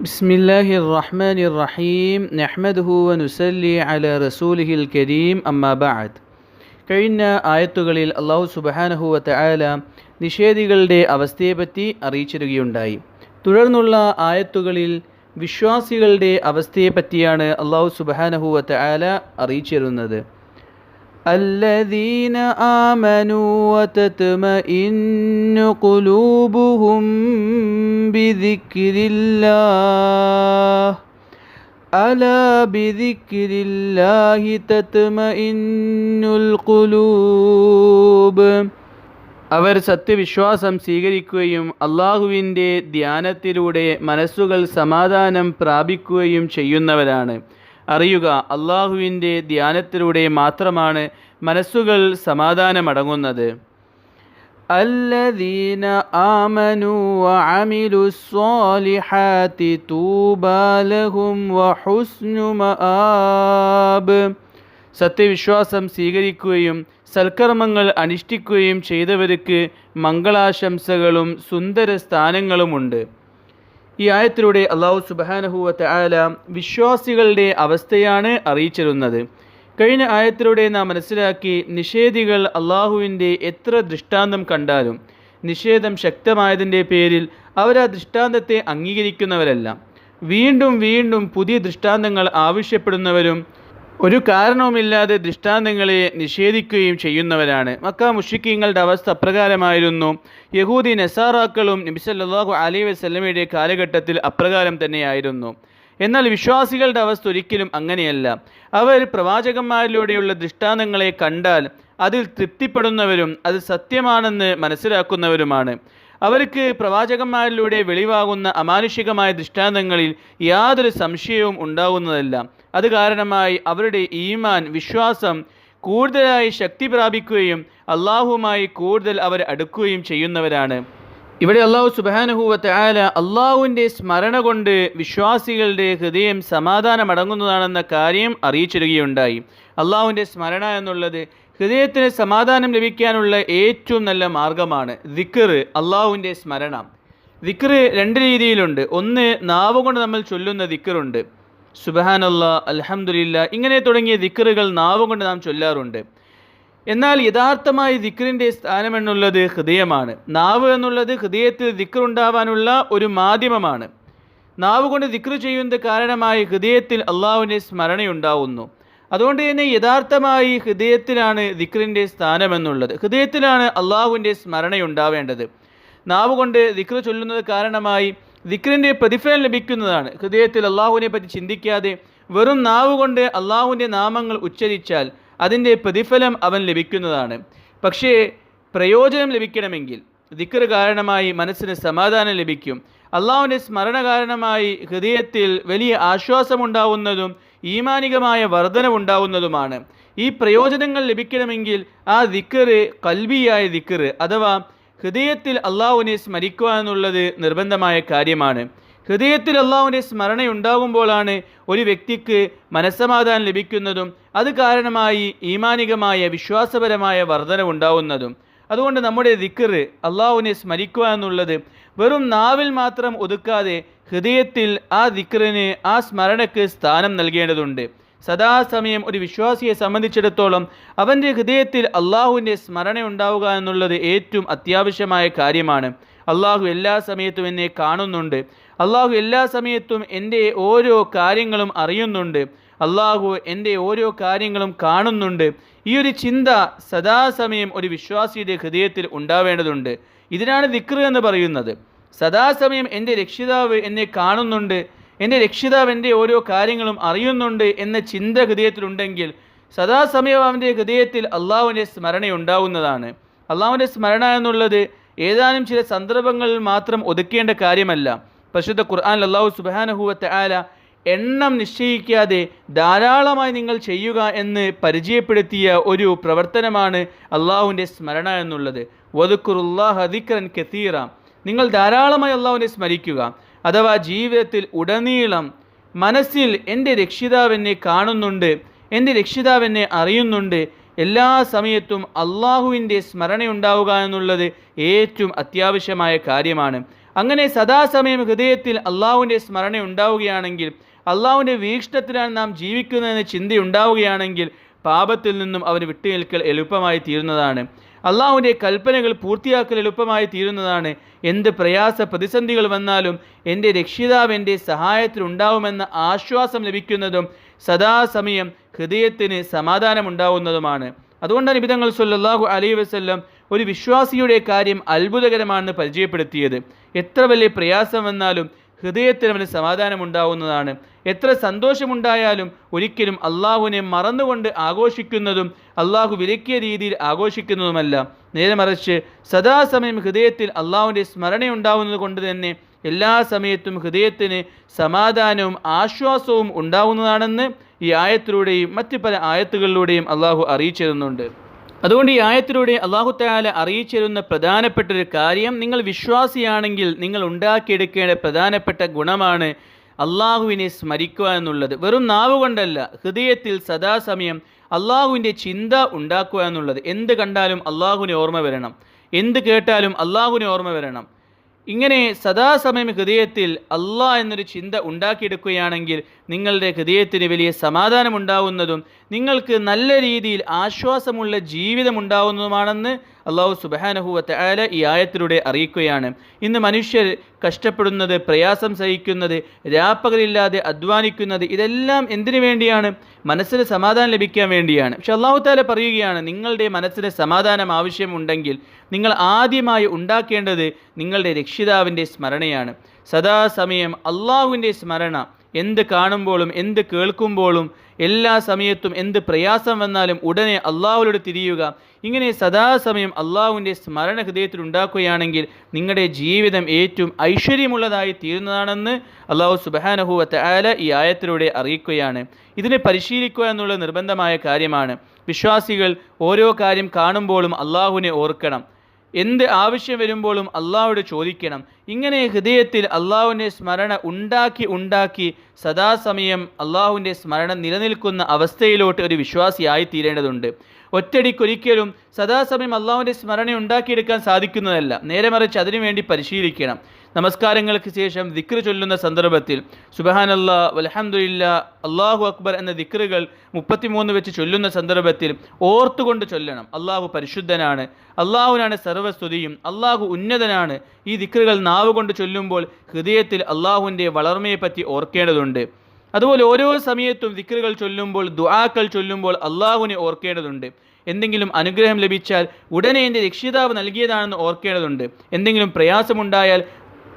بسم الله الرحمن الرحيم نحمده ونسلي على رسوله الكريم أما بعد കഴിഞ്ഞ ആയത്തുകളിൽ അള്ളാഹു സുബഹാനഹുവ തആല നിഷേധികളുടെ അവസ്ഥയെപ്പറ്റി അറിയിച്ചിരുകയുണ്ടായി തുടർന്നുള്ള ആയത്തുകളിൽ വിശ്വാസികളുടെ അവസ്ഥയെപ്പറ്റിയാണ് അള്ളാഹു സുബഹാനഹുവ തആല അറിയിച്ചിരുന്നത് الذين آمنوا وتطمئن قلوبهم بذكر الله ألا بذكر الله تطمئن القلوب അവർ സത്യവിശ്വാസം സ്വീകരിക്കുകയും അള്ളാഹുവിൻ്റെ ധ്യാനത്തിലൂടെ മനസ്സുകൾ സമാധാനം പ്രാപിക്കുകയും ചെയ്യുന്നവരാണ് അറിയുക അള്ളാഹുവിൻ്റെ ധ്യാനത്തിലൂടെ മാത്രമാണ് മനസ്സുകൾ സമാധാനമടങ്ങുന്നത് الذين آمنوا وعملوا الصالحات طوبى لهم وحسن مآب സത്യവിശ്വാസം സ്വീകരിക്കുകയും സൽക്കർമ്മങ്ങൾ അനുഷ്ഠിക്കുകയും ചെയ്തവർക്ക് മംഗളാശംസകളും സുന്ദര സ്ഥാനങ്ങളുമുണ്ട് ഈ ആയത്തിലൂടെ അള്ളാഹു സുബാനഹുവത്ത് ആല വിശ്വാസികളുടെ അവസ്ഥയാണ് അറിയിച്ചിരുന്നത്. കഴിഞ്ഞ ആയത്തിലൂടെ നാം മനസ്സിലാക്കി നിഷേധികൾ അള്ളാഹുവിന്റെ എത്ര ദൃഷ്ടാന്തം കണ്ടാലും നിഷേധം ശക്തമായതിന്റെ പേരിൽ അവർ ആ ദൃഷ്ടാന്തത്തെ അംഗീകരിക്കുന്നവരല്ല. വീണ്ടും വീണ്ടും പുതിയ ദൃഷ്ടാന്തങ്ങൾ ആവശ്യപ്പെടുന്നവരും ഒരു കാരണവുമില്ലാതെ ദൃഷ്ടാന്തങ്ങളെ നിഷേധിക്കുകയും ചെയ്യുന്നവരാണ്. മക്ക മുഷിക്കീങ്ങളുടെ അവസ്ഥ അപ്രകാരമായിരുന്നു. യഹൂദി നസാറാക്കളും നബിസല്ലാഹു അലൈ വസ്ലമയുടെ കാലഘട്ടത്തിൽ അപ്രകാരം തന്നെയായിരുന്നു. എന്നാൽ വിശ്വാസികളുടെ അവസ്ഥ ഒരിക്കലും അങ്ങനെയല്ല. അവർ പ്രവാചകന്മാരിലൂടെയുള്ള ദൃഷ്ടാന്തങ്ങളെ കണ്ടാൽ അതിൽ തൃപ്തിപ്പെടുന്നവരും അത് സത്യമാണെന്ന് മനസ്സിലാക്കുന്നവരുമാണ്. അവർക്ക് പ്രവാചകന്മാരിലൂടെ വെളിവാകുന്ന അമാനുഷികമായ ദൃഷ്ടാന്തങ്ങളിൽ യാതൊരു സംശയവും ഉണ്ടാകുന്നതല്ല. അത് കാരണമായി അവരുടെ ഈമാൻ വിശ്വാസം കൂടുതലായി ശക്തി പ്രാപിക്കുകയും അള്ളാഹുമായി കൂടുതൽ അവർ അടുക്കുകയും ചെയ്യുന്നവരാണ്. ഇവിടെ അള്ളാഹു സുബാനുഹൂവത്ത് ആല അള്ളാഹുവിന്റെ സ്മരണ കൊണ്ട് വിശ്വാസികളുടെ ഹൃദയം സമാധാനമടങ്ങുന്നതാണെന്ന കാര്യം അറിയിച്ചിരുകയുണ്ടായി അള്ളാഹുവിന്റെ സ്മരണ എന്നുള്ളത് ഹൃദയത്തിന് സമാധാനം ലഭിക്കാനുള്ള ഏറ്റവും നല്ല മാർഗമാണ് ദിക്കറ് അള്ളാഹുവിന്റെ സ്മരണം. ദിക്കറ് രണ്ട് രീതിയിലുണ്ട്. ഒന്ന് നാവ് കൊണ്ട് നമ്മൾ ചൊല്ലുന്ന ദിക്കറുണ്ട് സുബഹാനല്ല അലഹമുല്ല ഇങ്ങനെ തുടങ്ങിയ ദിക്കറുകൾ നാവ് കൊണ്ട് നാം ചൊല്ലാറുണ്ട്. എന്നാൽ യഥാർത്ഥമായി ദിക്കറിന്റെ സ്ഥാനം എന്നുള്ളത് ഹൃദയമാണ്. നാവ് എന്നുള്ളത് ഹൃദയത്തിൽ ദിക്കറുണ്ടാവാനുള്ള ഒരു മാധ്യമമാണ്. നാവ് കൊണ്ട് ദിക്ർ ചെയ്യുന്നത് കാരണമായി ഹൃദയത്തിൽ അള്ളാഹുവിന്റെ സ്മരണയുണ്ടാവുന്നു. അതുകൊണ്ട് തന്നെ യഥാർത്ഥമായി ഹൃദയത്തിലാണ് ദിക്റിന്റെ സ്ഥാനമെന്നുള്ളത്. ഹൃദയത്തിലാണ് അള്ളാഹുവിന്റെ സ്മരണയുണ്ടാവേണ്ടത്. നാവ് കൊണ്ട് ദിക്ർ ചൊല്ലുന്നത് കാരണമായി ദിക്റിന്റെ പ്രതിഫലം ലഭിക്കുന്നതാണ്. ഹൃദയത്തിൽ അള്ളാഹുവിനെ പറ്റി ചിന്തിക്കാതെ വെറും നാവ് കൊണ്ട് അള്ളാഹുവിന്റെ നാമങ്ങൾ ഉച്ചരിച്ചാൽ അതിന്റെ പ്രതിഫലം അവൻ ലഭിക്കുന്നതാണ്. പക്ഷേ പ്രയോജനം ലഭിക്കണമെങ്കിൽ ദിക്കർ കാരണമായി മനസ്സിന് സമാധാനം ലഭിക്കും. അള്ളാഹുവിന്റെ സ്മരണ കാരണമായി ഹൃദയത്തിൽ വലിയ ആശ്വാസമുണ്ടാവുന്നതും ഈമാനികമായ വർധനവുണ്ടാവുന്നതുമാണ്. ഈ പ്രയോജനങ്ങൾ ലഭിക്കണമെങ്കിൽ ആ ദിക്കറ് കൽബിയായ ദിക്കറ് അഥവാ ഹൃദയത്തിൽ അള്ളാഹുവിനെ സ്മരിക്കുക എന്നുള്ളത് നിർബന്ധമായ കാര്യമാണ്. ഹൃദയത്തിൽ അള്ളാഹുവിന്റെ സ്മരണയുണ്ടാകുമ്പോഴാണ് ഒരു വ്യക്തിക്ക് മനസ്സമാധാനം ലഭിക്കുന്നതും അത് കാരണമായി ഈമാനികമായ വിശ്വാസപരമായ വർധനവുണ്ടാവുന്നതും. അതുകൊണ്ട് നമ്മുടെ ദിക്കറ് അള്ളാഹുവിനെ സ്മരിക്കുക എന്നുള്ളത് വെറും നാവിൽ മാത്രം ഒതുക്കാതെ ഹൃദയത്തിൽ ആ ദിക്കറിന് ആ സ്മരണയ്ക്ക് സ്ഥാനം നൽകേണ്ടതുണ്ട്. സദാസമയം ഒരു വിശ്വാസിയെ സംബന്ധിച്ചിടത്തോളം അവന്റെ ഹൃദയത്തിൽ അള്ളാഹുവിന്റെ സ്മരണ ഉണ്ടാവുക എന്നുള്ളത് ഏറ്റവും അത്യാവശ്യമായ കാര്യമാണ്. അള്ളാഹു എല്ലാ സമയത്തും എന്നെ കാണുന്നുണ്ട്. അള്ളാഹു എല്ലാ സമയത്തും എന്റെ ഓരോ കാര്യങ്ങളും അറിയുന്നുണ്ട്. അള്ളാഹു എന്റെ ഓരോ കാര്യങ്ങളും കാണുന്നുണ്ട്. ഈ ഒരു ചിന്ത സദാസമയം ഒരു വിശ്വാസിയുടെ ഹൃദയത്തിൽ ഉണ്ടാവേണ്ടതുണ്ട്. ഇതിനാണ് ദിക്ർ എന്ന് പറയുന്നത്. സദാസമയം എന്റെ രക്ഷിതാവ് എന്നെ കാണുന്നുണ്ട് എന്റെ രക്ഷിതാവ് എന്റെ ഓരോ കാര്യങ്ങളും അറിയുന്നുണ്ട് എന്ന ചിന്ത ഹൃദയത്തിലുണ്ടെങ്കിൽ സദാസമയം അവന്റെ ഹൃദയത്തിൽ അള്ളാഹുവിന്റെ സ്മരണ ഉണ്ടാവുന്നതാണ് അള്ളാഹുവിന്റെ സ്മരണ എന്നുള്ളത് ഏതാനും ചില സന്ദർഭങ്ങളിൽ മാത്രം ഒതുക്കേണ്ട കാര്യമല്ല. പരിശുദ്ധ ഖുർആൻ അള്ളാഹു സുബാനഹുവത്തെ ആല എണ്ണം നിശ്ചയിക്കാതെ ധാരാളമായി നിങ്ങൾ ചെയ്യുക എന്ന് പരിചയപ്പെടുത്തിയ ഒരു പ്രവർത്തനമാണ് അള്ളാഹുവിന്റെ സ്മരണ എന്നുള്ളത്. വതുക്കുറുല്ലാഹ് അദിക്രൻ കെത്തീറ നിങ്ങൾ ധാരാളമായി അള്ളാഹുവിനെ സ്മരിക്കുക. അഥവാ ജീവിതത്തിൽ ഉടനീളം മനസ്സിൽ എന്റെ രക്ഷിതാവ് എന്നെ കാണുന്നുണ്ട് എന്റെ രക്ഷിതാവ് എന്നെ അറിയുന്നുണ്ട് എല്ലാ സമയത്തും അള്ളാഹുവിന്റെ സ്മരണയുണ്ടാവുക എന്നുള്ളത് ഏറ്റവും അത്യാവശ്യമായ കാര്യമാണ്. അങ്ങനെ സദാസമയം ഹൃദയത്തിൽ അള്ളാഹുവിന്റെ സ്മരണ ഉണ്ടാവുകയാണെങ്കിൽ അള്ളാഹുവിന്റെ വീക്ഷണത്തിലാണ് നാം ജീവിക്കുന്നതെന്ന ചിന്തയുണ്ടാവുകയാണെങ്കിൽ പാപത്തിൽ നിന്നും അവന് വിട്ടുനിൽക്കൽ എളുപ്പമായി തീരുന്നതാണ്. അള്ളാഹുവിന്റെ കൽപ്പനകൾ പൂർത്തിയാക്കൽ എളുപ്പമായി തീരുന്നതാണ്. എന്ത് പ്രയാസ പ്രതിസന്ധികൾ വന്നാലും എന്റെ രക്ഷിതാവ് എന്റെ സഹായത്തിനുണ്ടാവുമെന്ന ആശ്വാസം ലഭിക്കുന്നതും സദാസമയം ഹൃദയത്തിന് സമാധാനമുണ്ടാവുന്നതുമാണ്. അതുകൊണ്ടാണ് നിബിതങ്ങൾ സല്ലാഹു അലൈഹി വസ്ല്ലം ഒരു വിശ്വാസിയുടെ കാര്യം അത്ഭുതകരമാണെന്ന് പരിചയപ്പെടുത്തിയത്. എത്ര വലിയ പ്രയാസം വന്നാലും ഹൃദയത്തിന് അവന് സമാധാനമുണ്ടാവുന്നതാണ്. എത്ര സന്തോഷമുണ്ടായാലും ഒരിക്കലും അള്ളാഹുവിനെ മറന്നുകൊണ്ട് ആഘോഷിക്കുന്നതും അള്ളാഹു വിലക്കിയ രീതിയിൽ ആഘോഷിക്കുന്നതുമല്ല. നേരെ മറിച്ച് സദാസമയം ഹൃദയത്തിൽ അള്ളാഹുവിന്റെ സ്മരണയുണ്ടാവുന്നത് കൊണ്ട് തന്നെ എല്ലാ സമയത്തും ഹൃദയത്തിന് സമാധാനവും ആശ്വാസവും ഉണ്ടാവുന്നതാണെന്ന് ഈ ആയത്തിലൂടെയും മറ്റ് പല ആയത്തുകളിലൂടെയും അള്ളാഹു അറിയിച്ചിരുന്നുണ്ട്. അതുകൊണ്ട് ഈ ആയത്തിലൂടെ അള്ളാഹു താല അറിയിച്ചിരുന്ന പ്രധാനപ്പെട്ട ഒരു കാര്യം നിങ്ങൾ വിശ്വാസിയാണെങ്കിൽ നിങ്ങൾ ഉണ്ടാക്കിയെടുക്കേണ്ട പ്രധാനപ്പെട്ട ഗുണമാണ് അള്ളാഹുവിനെ സ്മരിക്കുക എന്നുള്ളത്. വെറും നാവ് കൊണ്ടല്ല ഹൃദയത്തിൽ സദാസമയം അള്ളാഹുവിന്റെ ചിന്ത ഉണ്ടാക്കുക എന്നുള്ളത്. എന്ത് കണ്ടാലും അള്ളാഹുവിനെ ഓർമ്മ വരണം. എന്ത് കേട്ടാലും അള്ളാഹുവിനെ ഓർമ്മ വരണം. ഇങ്ങനെ സദാസമയം ഹൃദയത്തിൽ അള്ളാ എന്നൊരു ചിന്ത ഉണ്ടാക്കിയെടുക്കുകയാണെങ്കിൽ നിങ്ങളുടെ ഹൃദയത്തിന് വലിയ സമാധാനമുണ്ടാവുന്നതും നിങ്ങൾക്ക് നല്ല രീതിയിൽ ആശ്വാസമുള്ള ജീവിതം ഉണ്ടാവുന്നതുമാണെന്ന് അള്ളാഹു സുബഹാനഹുവത്തെ ആല ഈ ആയത്തിലൂടെ അറിയിക്കുകയാണ്. ഇന്ന് മനുഷ്യർ കഷ്ടപ്പെടുന്നത് പ്രയാസം സഹിക്കുന്നത് രാപ്പകലില്ലാതെ അധ്വാനിക്കുന്നത് ഇതെല്ലാം എന്തിനു വേണ്ടിയാണ്? മനസ്സിന് സമാധാനം ലഭിക്കാൻ വേണ്ടിയാണ്. പക്ഷെ അള്ളാഹു താല പറയുകയാണ് നിങ്ങളുടെ മനസ്സിന് സമാധാനം ആവശ്യമുണ്ടെങ്കിൽ നിങ്ങൾ ആദ്യമായി ഉണ്ടാക്കേണ്ടത് നിങ്ങളുടെ രക്ഷിതാവിന്റെ സ്മരണയാണ്. സദാസമയം അള്ളാഹുവിന്റെ സ്മരണ എന്ത് കാണുമ്പോഴും എന്ത് കേൾക്കുമ്പോഴും എല്ലാ സമയത്തും എന്ത് പ്രയാസം വന്നാലും ഉടനെ അള്ളാഹുലോട് തിരിയുക. ഇങ്ങനെ സദാസമയം അള്ളാഹുവിന്റെ സ്മരണ ഹൃദയത്തിൽ ഉണ്ടാക്കുകയാണെങ്കിൽ നിങ്ങളുടെ ജീവിതം ഏറ്റവും ഐശ്വര്യമുള്ളതായി തീരുന്നതാണെന്ന് അള്ളാഹു സുബാനഹുവത്ത് ആല ഈ ആയത്തിലൂടെ അറിയിക്കുകയാണ്. ഇതിനെ പരിശീലിക്കുക എന്നുള്ള നിർബന്ധമായ കാര്യമാണ്. വിശ്വാസികൾ ഓരോ കാര്യം കാണുമ്പോഴും അള്ളാഹുവിനെ ഓർക്കണം. എന്ത് ആവശ്യം വരുമ്പോഴും അള്ളാഹോട് ചോദിക്കണം. ഇങ്ങനെ ഹൃദയത്തിൽ അള്ളാഹുവിന്റെ സ്മരണ ഉണ്ടാക്കി ഉണ്ടാക്കി സദാസമയം അള്ളാഹുവിന്റെ സ്മരണ നിലനിൽക്കുന്ന അവസ്ഥയിലോട്ട് ഒരു വിശ്വാസിയായി തീരേണ്ടതുണ്ട്. ഒറ്റടിക്കൊരിക്കലും സദാസമയം അള്ളാഹുവിന്റെ സ്മരണ ഉണ്ടാക്കിയെടുക്കാൻ സാധിക്കുന്നതല്ല. നേരെ മറിച്ച് അതിനുവേണ്ടി പരിശീലിക്കണം. നമസ്കാരങ്ങൾക്ക് ശേഷം ദിക്ർ ചൊല്ലുന്ന സന്ദർഭത്തിൽ സുബഹാനല്ലാ വലഹമുല്ല അള്ളാഹു അക്ബർ എന്ന ദിക്റുകൾ മുപ്പത്തിമൂന്ന് വെച്ച് ചൊല്ലുന്ന സന്ദർഭത്തിൽ ഓർത്തുകൊണ്ട് ചൊല്ലണം. അള്ളാഹു പരിശുദ്ധനാണ്. അള്ളാഹുവിനാണ് സർവസ്തുതിയും. അള്ളാഹു ഉന്നതനാണ്. ഈ ദിക്റുകൾ നാവുകൊണ്ട് ചൊല്ലുമ്പോൾ ഹൃദയത്തിൽ അള്ളാഹുവിന്റെ വളർമയെപ്പറ്റി ഓർക്കേണ്ടതുണ്ട്. അതുപോലെ ഓരോ സമയത്തും ദിക്റുകൾ ചൊല്ലുമ്പോൾ ദുആക്കൾ ചൊല്ലുമ്പോൾ അള്ളാഹുവിനെ ഓർക്കേണ്ടതുണ്ട്. എന്തെങ്കിലും അനുഗ്രഹം ലഭിച്ചാൽ ഉടനെ എന്റെ രക്ഷിതാവ് നൽകിയതാണെന്ന് ഓർക്കേണ്ടതുണ്ട്. എന്തെങ്കിലും പ്രയാസമുണ്ടായാൽ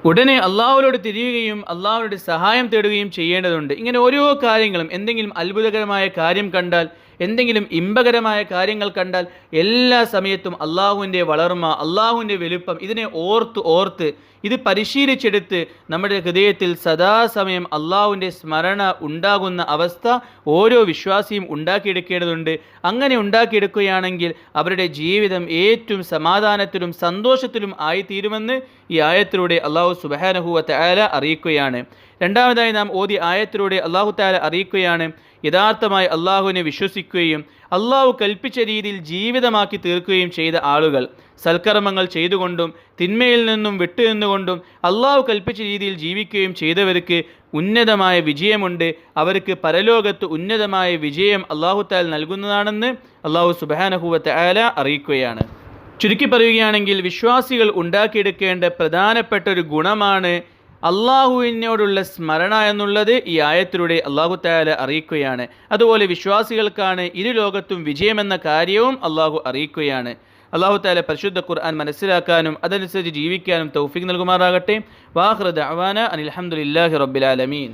ഉടനെ അള്ളാഹുവിനോട് തിരിയുകയും അള്ളാഹുവിനോട് സഹായം തേടുകയും ചെയ്യേണ്ടതുണ്ട്. ഇങ്ങനെ ഓരോ കാര്യങ്ങളും എന്തെങ്കിലും അത്ഭുതകരമായ കാര്യം കണ്ടാൽ എന്തെങ്കിലും ഇമ്പകരമായ കാര്യങ്ങൾ കണ്ടാൽ എല്ലാ സമയത്തും അള്ളാഹുവിന്റെ വളർമ്മ അള്ളാഹുവിന്റെ വലുപ്പം ഇതിനെ ഓർത്ത് ഓർത്ത് ഇത് പരിശീലിച്ചെടുത്ത് നമ്മുടെ ഹൃദയത്തിൽ സദാസമയം അള്ളാഹുവിന്റെ സ്മരണ ഉണ്ടാകുന്ന അവസ്ഥ ഓരോ വിശ്വാസിയും ഉണ്ടാക്കിയെടുക്കേണ്ടതുണ്ട്. അങ്ങനെ ഉണ്ടാക്കിയെടുക്കുകയാണെങ്കിൽ അവരുടെ ജീവിതം ഏറ്റവും സമാധാനത്തിലും സന്തോഷത്തിലും ആയിത്തീരുമെന്ന് ഈ ആയത്തിലൂടെ അള്ളാഹു സുബാനഹുവ തയാല അറിയിക്കുകയാണ്. രണ്ടാമതായി നാം ഓതി ആയത്തിലൂടെ അള്ളാഹു താല അറിയിക്കുകയാണ് യഥാർത്ഥമായി അള്ളാഹുവിനെ വിശ്വസിക്കുകയും അള്ളാഹു കൽപ്പിച്ച രീതിയിൽ ജീവിതമാക്കി തീർക്കുകയും ചെയ്ത ആളുകൾ സൽക്കർമ്മങ്ങൾ ചെയ്തുകൊണ്ടും തിന്മയിൽ നിന്നും വിട്ടുനിന്നുകൊണ്ടും അള്ളാഹു കൽപ്പിച്ച രീതിയിൽ ജീവിക്കുകയും ചെയ്തവർക്ക് ഉന്നതമായ വിജയമുണ്ട്. അവർക്ക് പരലോകത്ത് ഉന്നതമായ വിജയം അള്ളാഹുത്താൽ നൽകുന്നതാണെന്ന് അള്ളാഹു സുബാനഹുവത്തെ ആല അറിയിക്കുകയാണ്. ചുരുക്കി പറയുകയാണെങ്കിൽ വിശ്വാസികൾ ഉണ്ടാക്കിയെടുക്കേണ്ട പ്രധാനപ്പെട്ട ഒരു ഗുണമാണ് അള്ളാഹുവിനോടുള്ള സ്മരണ എന്നുള്ളത് ഈ ആയത്തിലൂടെ അള്ളാഹു താല അറിയിക്കുകയാണ്. അതുപോലെ വിശ്വാസികൾക്കാണ് ഇരു ലോകത്തും വിജയമെന്ന കാര്യവും അള്ളാഹു അറിയിക്കുകയാണ്. അള്ളാഹു താല പരിശുദ്ധ ഖുർആൻ മനസ്സിലാക്കാനും അതനുസരിച്ച് ജീവിക്കാനും തൗഫീഖ് നൽകുമാറാകട്ടെ. വാഹൃദ് അവാന അനിൽഹമുല്ലാഹി റബ്ബിലാലമീൻ